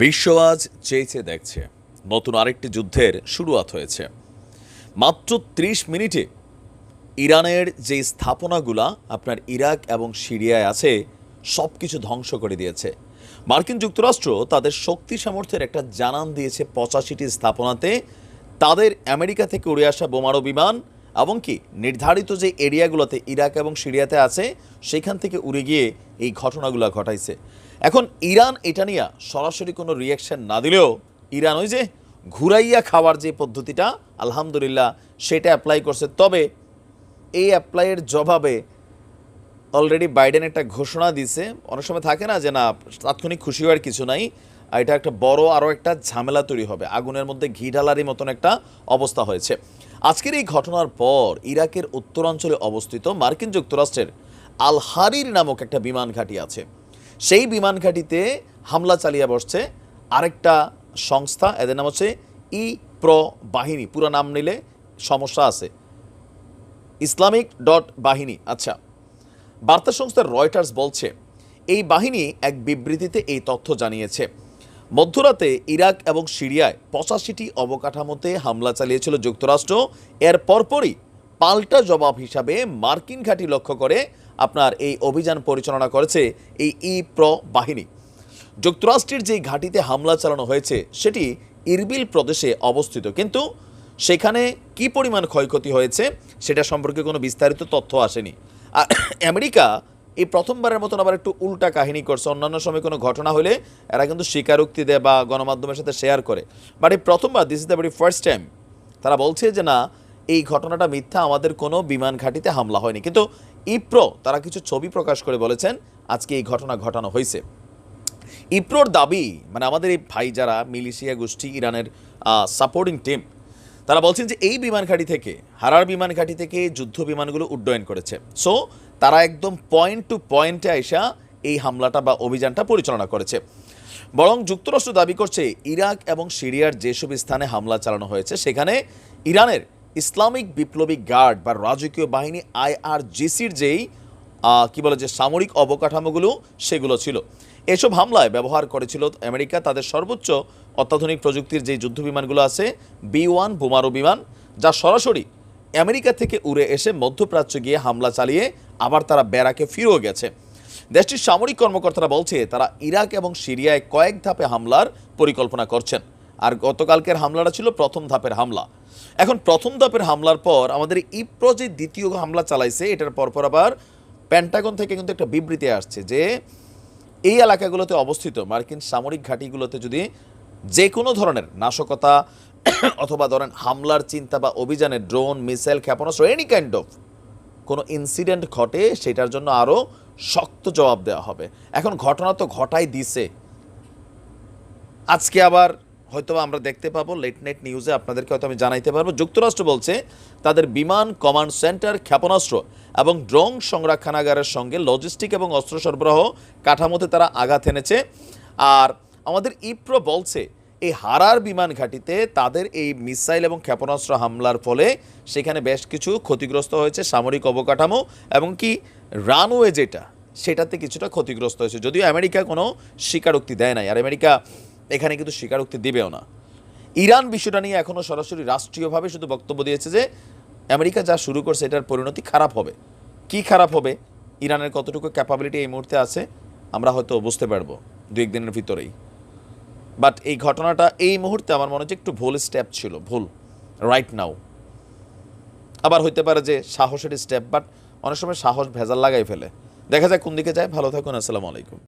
বিশ্ব আজ চেয়েছে দেখছে। নতুন আরেকটি যুদ্ধের শুরুয়াত হয়েছে। মাত্র ত্রিশ মিনিটে ইরানের যে স্থাপনাগুলা আপনার ইরাক এবং সিরিয়ায় আছে সব কিছু ধ্বংস করে দিয়েছে। মার্কিন যুক্তরাষ্ট্র তাদের শক্তি সামর্থ্যের একটা জানান দিয়েছে পঁচাশিটি স্থাপনাতে। তাদের আমেরিকা থেকে উড়ে আসা বোমারো বিমান এবং কি নির্ধারিত যে এরিয়াগুলোতে ইরাক এবং সিরিয়াতে আছে, সেখান থেকে উড়ে গিয়ে এই ঘটনাগুলো ঘটাইছে। এখন ইরান এটা নিয়ে সরাসরি কোনো রিয়াকশন না দিলেও ইরান ওই যে ঘুরাইয়া খাওয়ার যে পদ্ধতিটা, আলহামদুলিল্লাহ সেটা অ্যাপ্লাই করছে। তবে এই অ্যাপ্লাইয়ের জবাবে অলরেডি বাইডেন একটা ঘোষণা দিছে। অনেক সময় থাকে না যে, না, তাৎক্ষণিক খুশি হওয়ার কিছু নাই। এটা একটা বড় আরও একটা ঝামেলা তৈরি হবে। আগুনের মধ্যে ঘি ঢালারই মতন একটা অবস্থা হয়েছে। আজকের এই ঘটনার পর ইরাকের উত্তরাঞ্চলে অবস্থিত মার্কিন যুক্তরাষ্ট্রের আল হারির নামক একটা বিমান ঘাঁটি আছে। সেই বিমান ঘাঁটিতে হামলা চালিয়ে বসছে আরেকটা সংস্থা, এদের নাম হচ্ছে ই প্র বাহিনী। পুরো নাম নিলে সমস্যা আছে। ইসলামিক ডট বাহিনী। আচ্ছা বার্তা সংস্থা রয়টার্স বলছে, এই বাহিনী এক বিবৃতিতে এই তথ্য জানিয়েছে। মধ্যরাতে ইরাক এবং সিরিয়ায় পঁচাশিটি অবকাঠামোতে হামলা চালিয়েছিল যুক্তরাষ্ট্র। এর পরপরই পাল্টা জবাব হিসাবে মার্কিন ঘাঁটি লক্ষ্য করে আপনার এই অভিযান পরিচালনা করেছে এই ই প্র বাহিনী। যুক্তরাষ্ট্রের যে ঘাঁটিতে হামলা চালানো হয়েছে, সেটি ইরবিল প্রদেশে অবস্থিত। কিন্তু সেখানে কি পরিমাণ ক্ষয়ক্ষতি হয়েছে, সেটা সম্পর্কে কোনো বিস্তারিত তথ্য আসেনি। আর আমেরিকা এই প্রথমবারের মতন আবার একটু উল্টা কাহিনী করছে। অন্যান্য সময় কোনো ঘটনা হলে এরা কিন্তু স্বীকারোক্তি দেয় বা গণমাধ্যমের সাথে শেয়ার করে। বাট এই প্রথমবার this is the very first time তারা বলছে যে না এই ঘটনাটা মিথ্যা, আমাদের কোনো বিমান ঘাঁটিতে হামলা হয়নি। কিন্তু ইপ্রো, তারা কিছু ছবি প্রকাশ করে বলেছেন, আজকে এই ঘটনা ঘটানো হয়েছে। ইপ্রোর দাবি মানে আমাদের এই ভাই যারা মিলিশিয়া গোষ্ঠী, ইরানের সাপোর্টিং টিম তারা বলছেন যে এই বিমান ঘাঁটি থেকে, হারার বিমান ঘাঁটি থেকে যুদ্ধ বিমানগুলো উড্ডয়ন করেছে। সো তারা একদম পয়েন্ট টু পয়েন্টে আইসা এই হামলাটা বা অভিযানটা পরিচালনা করেছে। বরং যুক্তরাষ্ট্র দাবি করছে, ইরাক এবং সিরিয়ার যেসব স্থানে হামলা চালানো হয়েছে, সেখানে ইরানের ইসলামিক বিপ্লবী গার্ড বা রাজকীয় বাহিনী আইআরজিসির যেই কি বলে যে সামরিক অবকাঠামোগুলো, সেগুলো ছিল। এসব হামলায় ব্যবহার করেছিল আমেরিকা। তাদের সর্বোচ্চ অত্যাধুনিক প্রযুক্তির যে যুদ্ধ বিমানগুলো আছে, বি ওয়ান বোমারু বিমান, যা সরাসরি আমেরিকা থেকে উড়ে এসে মধ্যপ্রাচ্য গিয়ে হামলা চালিয়ে আবার তারা ব্যারাকে ফিরেও গেছে। দেশটির সামরিক কর্মকর্তারা বলছে, তারা ইরাক এবং সিরিয়ায় কয়েক ধাপে হামলার পরিকল্পনা করছেন। আর গতকালকের হামলাটা ছিল প্রথম ধাপের হামলা। এখন প্রথম ধাপের হামলার পর আমাদের ইপ্রো যে দ্বিতীয় হামলা চালাইছে, এটার পরপর আবার প্যান্টাগন থেকে কিন্তু একটা বিবৃতি আসছে যে এই এলাকাগুলোতে অবস্থিত মার্কিন সামরিক ঘাঁটিগুলোতে যদি যে কোনো ধরনের নাশকতা অথবা ধরেন হামলার চিন্তা বা অভিযানে ড্রোন, মিসাইল, ক্ষেপণাস্ত্র এনি কাইন্ড অফ কোনো ইনসিডেন্ট ঘটে, সেটার জন্য আরও শক্ত জবাব দেওয়া হবে। এখন ঘটনা তো ঘটাই দিছে। আজকে আবার হয়তো আমরা দেখতে পাবো লেট নাইট নিউজে আপনাদেরকে হয়তো আমি জানাইতে পারব। যুক্তরাষ্ট্র বলছে, তাদের বিমান কমান্ড সেন্টার ক্ষেপণাস্ত্র এবং ড্রোন সংরক্ষণাগারের সঙ্গে লজিস্টিক এবং অস্ত্র সরবরাহ কাঠামোতে তারা আঘাত এনেছে। আর আমাদের ইপ্রো বলছে, এই হারার বিমান ঘাঁটিতে তাদের এই মিসাইল এবং ক্ষেপণাস্ত্র হামলার ফলে সেখানে বেশ কিছু ক্ষতিগ্রস্ত হয়েছে সামরিক অবকাঠামো এবং কি রানওয়ে যেটা, সেটাতে কিছুটা ক্ষতিগ্রস্ত হয়েছে। যদিও আমেরিকা কোনো স্বীকারোক্তি দেয় নাই। আর আমেরিকা এখানে কিন্তু স্বীকারোক্তি দেবেও না। ইরান বিষয়টা নিয়ে এখনও সরাসরি রাষ্ট্রীয়ভাবে শুধু বক্তব্য দিয়েছে যে, আমেরিকা যা শুরু করছে এটার পরিণতি খারাপ হবে। কি খারাপ হবে? ইরানের কতটুকু ক্যাপাবিলিটি এই মুহূর্তে আছে, আমরা হয়তো বুঝতে পারব দু একদিনের ভিতরেই। বাট এই ঘটনাটা এই মুহূর্তে আমার মনে হচ্ছে একটু ভুল স্টেপ ছিল, ভুল রাইট নাও আবার হইতে পারে যে সাহসের স্টেপ বাট অনেক সময় সাহস ভেজাল লাগাই ফেলে। দেখা যায় কোন দিকে যায়। ভালো থাকুন, আসসালামু আলাইকুম।